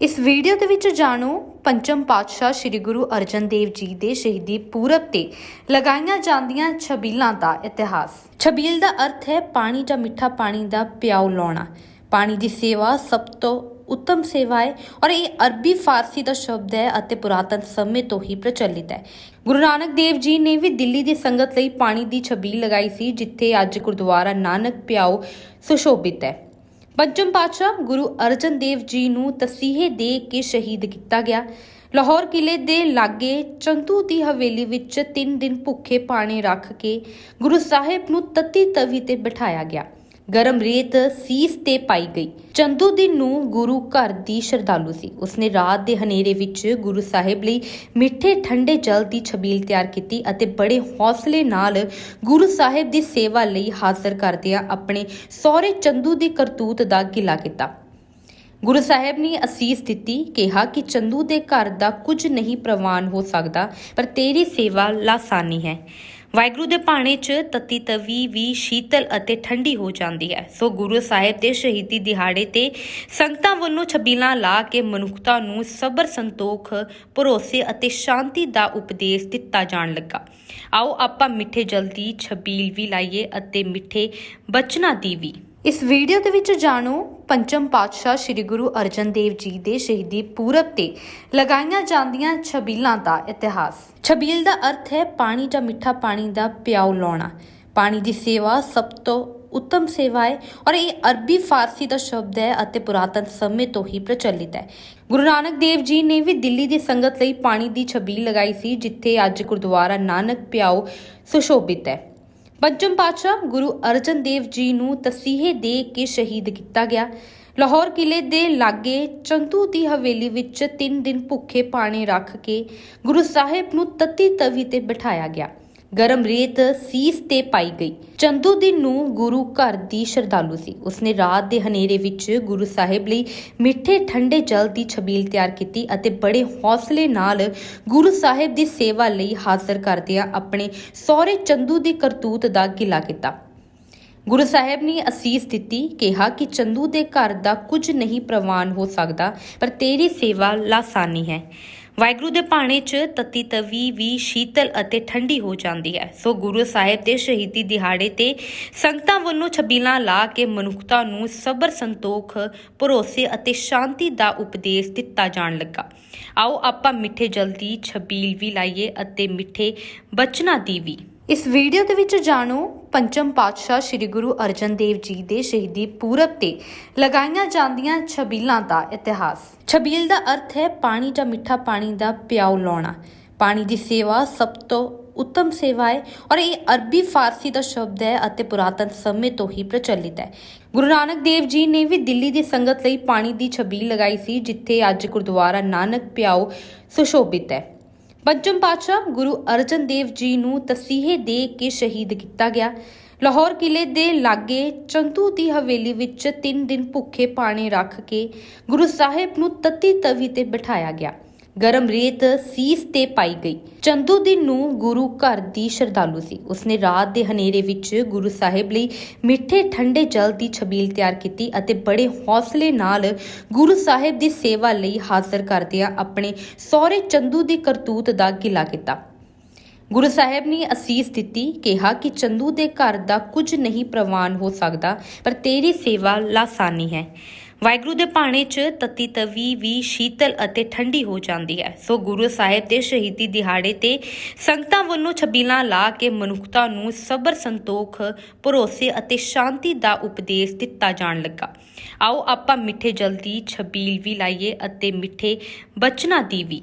ਇਸ ਵੀਡੀਓ ਦੇ ਵਿੱਚ ਜਾਣੋ, ਪੰਚਮ ਪਾਤਸ਼ਾਹ ਸ੍ਰੀ ਗੁਰੂ ਅਰਜਨ ਦੇਵ ਜੀ ਦੇ ਸ਼ਹੀਦੀ ਪੂਰਬ ਤੇ ਲਗਾਈਆਂ ਜਾਂਦੀਆਂ ਛਬੀਲਾਂ ਦਾ ਇਤਿਹਾਸ। ਛਬੀਲ ਦਾ ਅਰਥ ਹੈ ਪਾਣੀ ਜਾਂ ਮਿੱਠਾ ਪਾਣੀ ਦਾ ਪਿਆਉ ਲਾਉਣਾ। ਪਾਣੀ ਦੀ ਸੇਵਾ ਸਭ ਤੋਂ ਉੱਤਮ ਸੇਵਾ ਹੈ ਔਰ ਇਹ ਅਰਬੀ ਫਾਰਸੀ ਦਾ ਸ਼ਬਦ ਹੈ ਅਤੇ ਪੁਰਾਤਨ ਸਮੇਂ ਤੋਂ ਹੀ ਪ੍ਰਚਲਿਤ ਹੈ। ਗੁਰੂ ਨਾਨਕ ਦੇਵ ਜੀ ਨੇ ਵੀ ਦਿੱਲੀ ਦੀ ਸੰਗਤ ਲਈ ਪਾਣੀ ਦੀ ਛਬੀਲ ਲਗਾਈ ਸੀ, ਜਿੱਥੇ ਅੱਜ ਗੁਰਦੁਆਰਾ ਨਾਨਕ ਪਿਆਉ ਸੁਸ਼ੋਭਿਤ ਹੈ। ਪੰਚਮ ਪਾਤਸ਼ਾਹ ਗੁਰੂ ਅਰਜਨ ਦੇਵ ਜੀ ਨੂੰ ਤਸੀਹੇ ਦੇ ਕੇ ਸ਼ਹੀਦ ਕੀਤਾ ਗਿਆ। ਲਾਹੌਰ ਕਿਲੇ ਦੇ ਲਾਗੇ ਚੰਦੂ ਦੀ ਹਵੇਲੀ ਵਿੱਚ 3 ਦਿਨ ਭੁੱਖੇ ਪਾਣੀ ਰੱਖ ਕੇ ਗੁਰੂ ਸਾਹਿਬ ਨੂੰ ਤਤੀ ਤਵੀ ਤੇ ਬਿਠਾਇਆ ਗਿਆ। ਗਰਮ ਰੇਤ ਸੀਸ ਤੇ ਪਾਈ ਗਈ। ਚੰਦੂ ਦੀ ਨੂੰ ਗੁਰੂ ਘਰ ਦੀ ਸ਼ਰਧਾਲੂ ਸੀ। ਉਸਨੇ ਰਾਤ ਦੇ ਹਨੇਰੇ ਵਿੱਚ ਗੁਰੂ ਸਾਹਿਬ ਲਈ ਮਿੱਠੇ ਠੰਡੇ ਜਲ ਦੀ ਛਬੀਲ ਤਿਆਰ ਕੀਤੀ ਅਤੇ ਬੜੇ ਹੌਸਲੇ ਨਾਲ ਗੁਰੂ ਸਾਹਿਬ ਦੀ ਸੇਵਾ ਲਈ ਹਾਜ਼ਰ ਕਰਦਿਆਂ ਆਪਣੇ ਸਹੁਰੇ ਚੰਦੂ ਦੀ ਕਰਤੂਤ ਦਾ ਗਿਲਾ ਕੀਤਾ। ਗੁਰੂ ਸਾਹਿਬ ਨੇ ਅਸੀਸ ਦਿੱਤੀ, ਕਿਹਾ ਕਿ ਚੰਦੂ ਦੇ ਘਰ ਦਾ ਕੁਝ ਨਹੀਂ ਪ੍ਰਵਾਨ ਹੋ ਸਕਦਾ, ਪਰ ਤੇਰੀ ਸੇਵਾ ਲਾਸਾਨੀ ਹੈ। ਵਾਹਿਗੁਰੂ ਦੇ ਭਾਣੇ 'ਚ ਤਤੀ ਤਵੀ ਵੀ ਸ਼ੀਤਲ ਅਤੇ ਠੰਡੀ ਹੋ ਜਾਂਦੀ ਹੈ। ਸੋ ਗੁਰੂ ਸਾਹਿਬ ਦੇ ਸ਼ਹੀਦੀ ਦਿਹਾੜੇ ਤੇ ਸੰਗਤਾਂ ਵੱਲੋਂ ਛਬੀਲਾਂ ਲਾ ਕੇ ਮਨੁੱਖਤਾ ਨੂੰ ਸਬਰ, ਸੰਤੋਖ, ਭਰੋਸੇ ਅਤੇ ਸ਼ਾਂਤੀ ਦਾ ਉਪਦੇਸ਼ ਦਿੱਤਾ ਜਾਣ ਲੱਗਾ। ਆਓ ਆਪਾਂ ਮਿੱਠੇ ਜਲਦੀ ਛਬੀਲ ਵੀ ਲਾਈਏ ਅਤੇ ਮਿੱਠੇ ਬਚਨਾਂ ਦੀ ਵੀ। ਇਸ ਵੀਡੀਓ ਦੇ ਵਿੱਚ ਜਾਣੋ, ਪੰਚਮ ਪਾਤਸ਼ਾਹ ਸ੍ਰੀ ਗੁਰੂ ਅਰਜਨ ਦੇਵ ਜੀ ਦੇ ਸ਼ਹੀਦੀ ਪੂਰਬ ਤੇ ਲਗਾਈਆਂ ਜਾਂਦੀਆਂ ਛਬੀਲਾਂ ਦਾ ਇਤਿਹਾਸ। ਛਬੀਲ ਦਾ ਅਰਥ ਹੈ ਪਾਣੀ ਜਾਂ ਮਿੱਠਾ ਪਾਣੀ ਦਾ ਪਿਆਉ ਲਾਉਣਾ। ਪਾਣੀ ਦੀ ਸੇਵਾ ਸਭ ਤੋਂ ਉੱਤਮ ਸੇਵਾ ਹੈ ਔਰ ਇਹ ਅਰਬੀ ਫਾਰਸੀ ਦਾ ਸ਼ਬਦ ਹੈ ਅਤੇ ਪੁਰਾਤਨ ਸਮੇਂ ਤੋਂ ਹੀ ਪ੍ਰਚਲਿਤ ਹੈ। ਗੁਰੂ ਨਾਨਕ ਦੇਵ ਜੀ ਨੇ ਵੀ ਦਿੱਲੀ ਦੀ ਸੰਗਤ ਲਈ ਪਾਣੀ ਦੀ ਛਬੀਲ ਲਗਾਈ ਸੀ, ਜਿੱਥੇ ਅੱਜ ਗੁਰਦੁਆਰਾ ਨਾਨਕ ਪਿਆਉ ਸੁਸ਼ੋਭਿਤ ਹੈ। ਪੰਚਮ ਪਾਤਸ਼ਾਹ ਗੁਰੂ ਅਰਜਨ ਦੇਵ ਜੀ ਨੂੰ ਤਸੀਹੇ ਦੇ ਕੇ ਸ਼ਹੀਦ ਕੀਤਾ ਗਿਆ। ਲਾਹੌਰ ਕਿਲੇ ਦੇ ਲਾਗੇ ਚੰਦੂ ਦੀ ਹਵੇਲੀ ਵਿੱਚ 3 ਦਿਨ ਭੁੱਖੇ ਪਾਣੀ ਰੱਖ ਕੇ ਗੁਰੂ ਸਾਹਿਬ ਨੂੰ ਤਤੀ ਤਵੀ ਤੇ ਬਿਠਾਇਆ ਗਿਆ। ਗਰਮ ਰੇਤ ਸੀਸ ਤੇ ਪਾਈ ਗਈ। ਚੰਦੂ ਦੀ ਨੂੰ ਗੁਰੂ ਘਰ ਦੀ ਸ਼ਰਧਾਲੂ ਸੀ। ਉਸਨੇ ਰਾਤ ਦੇ ਹਨੇਰੇ ਵਿੱਚ ਗੁਰੂ ਸਾਹਿਬ ਲਈ ਮਿੱਠੇ ਠੰਡੇ ਜਲ ਦੀ ਛਬੀਲ ਤਿਆਰ ਕੀਤੀ ਅਤੇ ਬੜੇ ਹੌਸਲੇ ਨਾਲ ਗੁਰੂ ਸਾਹਿਬ ਦੀ ਸੇਵਾ ਲਈ ਹਾਜ਼ਰ ਕਰਦਿਆਂ ਆਪਣੇ ਸਹੁਰੇ ਚੰਦੂ ਦੀ ਕਰਤੂਤ ਦਾ ਗਿਲਾ ਕੀਤਾ। ਗੁਰੂ ਸਾਹਿਬ ਨੇ ਅਸੀਸ ਦਿੱਤੀ, ਕਿਹਾ ਕਿ ਚੰਦੂ ਦੇ ਘਰ ਦਾ ਕੁਝ ਨਹੀਂ ਪ੍ਰਵਾਨ ਹੋ ਸਕਦਾ, ਪਰ ਤੇਰੀ ਸੇਵਾ ਲਾਸਾਨੀ ਹੈ। ਵਾਹਿਗੁਰੂ ਦੇ ਭਾਣੇ 'ਚ ਤਤੀ ਤਵੀ ਵੀ ਸ਼ੀਤਲ ਅਤੇ ਠੰਡੀ ਹੋ ਜਾਂਦੀ ਹੈ। ਸੋ ਗੁਰੂ ਸਾਹਿਬ ਦੇ ਸ਼ਹੀਦੀ ਦਿਹਾੜੇ ਤੇ ਸੰਗਤਾਂ ਵੱਲੋਂ ਛਬੀਲਾਂ ਲਾ ਕੇ ਮਨੁੱਖਤਾ ਨੂੰ ਸਬਰ, ਸੰਤੋਖ, ਭਰੋਸੇ ਅਤੇ ਸ਼ਾਂਤੀ ਦਾ ਉਪਦੇਸ਼ ਦਿੱਤਾ ਜਾਣ ਲੱਗਾ। ਆਓ ਆਪਾਂ ਮਿੱਠੇ ਜਲ ਦੀ ਛਬੀਲ ਵੀ ਲਾਈਏ ਅਤੇ ਮਿੱਠੇ ਬਚਨਾਂ ਦੀ ਵੀ। ਇਸ ਵੀਡੀਓ ਦੇ ਵਿੱਚ ਜਾਣੋ, ਪੰਚਮ ਪਾਤਸ਼ਾਹ ਸ੍ਰੀ ਗੁਰੂ ਅਰਜਨ ਦੇਵ ਜੀ ਦੇ ਸ਼ਹੀਦੀ ਪੂਰਬ ਤੇ ਲਗਾਈਆਂ ਜਾਂਦੀਆਂ ਛਬੀਲਾਂ ਦਾ ਇਤਿਹਾਸ। ਛਬੀਲ ਦਾ ਅਰਥ ਹੈ ਪਾਣੀ ਜਾਂ ਮਿੱਠਾ ਪਾਣੀ ਦਾ ਪਿਆਉ ਲਾਉਣਾ। ਪਾਣੀ ਦੀ ਸੇਵਾ ਸਭ ਤੋਂ ਉੱਤਮ ਸੇਵਾ ਹੈ ਔਰ ਇਹ ਅਰਬੀ ਫਾਰਸੀ ਦਾ ਸ਼ਬਦ ਹੈ ਅਤੇ ਪੁਰਾਤਨ ਸਮੇਂ ਤੋਂ ਹੀ ਪ੍ਰਚਲਿਤ ਹੈ। ਗੁਰੂ ਨਾਨਕ ਦੇਵ ਜੀ ਨੇ ਵੀ ਦਿੱਲੀ ਦੀ ਸੰਗਤ ਲਈ ਪਾਣੀ ਦੀ ਛਬੀਲ ਲਗਾਈ ਸੀ, ਜਿੱਥੇ ਅੱਜ ਗੁਰਦੁਆਰਾ ਨਾਨਕ ਪਿਆਉ ਸੁਸ਼ੋਭਿਤ ਹੈ। ਪੰਚਮ ਪਾਤਸ਼ਾਹ ਗੁਰੂ ਅਰਜਨ ਦੇਵ ਜੀ ਨੂੰ ਤਸੀਹੇ ਦੇ ਕੇ ਸ਼ਹੀਦ ਕੀਤਾ ਗਿਆ। ਲਾਹੌਰ ਕਿਲੇ ਦੇ ਲਾਗੇ ਚੰਦੂ ਦੀ ਹਵੇਲੀ ਵਿੱਚ 3 ਦਿਨ ਭੁੱਖੇ ਪਾਣੀ ਰੱਖ ਕੇ ਗੁਰੂ ਸਾਹਿਬ ਨੂੰ ਤਤੀ ਤਵੀ ਤੇ ਬਿਠਾਇਆ ਗਿਆ। ਗਰਮ ਰੇਤ ਸੀਸ ਤੇ ਪਾਈ ਗਈ। ਚੰਦੂ ਦੀ ਨੂੰ ਗੁਰੂ ਘਰ ਦੀ ਸ਼ਰਧਾਲੂ ਸੀ। ਉਸਨੇ ਰਾਤ ਦੇ ਹਨੇਰੇ ਵਿੱਚ ਗੁਰੂ ਸਾਹਿਬ ਲਈ ਮਿੱਠੇ ਠੰਡੇ ਜਲ ਦੀ ਛਬੀਲ ਤਿਆਰ ਕੀਤੀ ਅਤੇ ਬੜੇ ਹੌਸਲੇ ਨਾਲ ਗੁਰੂ ਸਾਹਿਬ ਦੀ ਸੇਵਾ ਲਈ ਹਾਜ਼ਰ ਕਰਦਿਆਂ ਆਪਣੇ ਸਹੁਰੇ ਚੰਦੂ ਦੀ ਕਰਤੂਤ ਦਾ ਗਿਲਾ ਕੀਤਾ। ਗੁਰੂ ਸਾਹਿਬ ਨੇ ਅਸੀਸ ਦਿੱਤੀ, ਕਿਹਾ ਕਿ ਚੰਦੂ ਦੇ ਘਰ ਦਾ ਕੁਝ ਨਹੀਂ ਪ੍ਰਵਾਨ ਹੋ ਸਕਦਾ, ਪਰ ਤੇਰੀ ਸੇਵਾ ਲਾਸਾਨੀ ਹੈ। ਵਾਹਿਗੁਰੂ ਦੇ ਭਾਣੇ 'ਚ ਤਤੀ ਤਵੀ ਵੀ ਸ਼ੀਤਲ ਅਤੇ ਠੰਡੀ ਹੋ ਜਾਂਦੀ ਹੈ। ਸੋ ਗੁਰੂ ਸਾਹਿਬ ਦੇ ਸ਼ਹੀਦੀ ਦਿਹਾੜੇ ਤੇ ਸੰਗਤਾਂ ਵੱਲੋਂ ਛਬੀਲਾਂ ਲਾ ਕੇ ਮਨੁੱਖਤਾ ਨੂੰ ਸਬਰ, ਸੰਤੋਖ, ਭਰੋਸੇ ਅਤੇ ਸ਼ਾਂਤੀ ਦਾ ਉਪਦੇਸ਼ ਦਿੱਤਾ ਜਾਣ ਲੱਗਾ। ਆਓ ਆਪਾਂ ਮਿੱਠੇ ਜਲ ਦੀ ਛਬੀਲ ਵੀ ਲਾਈਏ ਅਤੇ ਮਿੱਠੇ ਬਚਨਾਂ ਦੀ ਵੀ।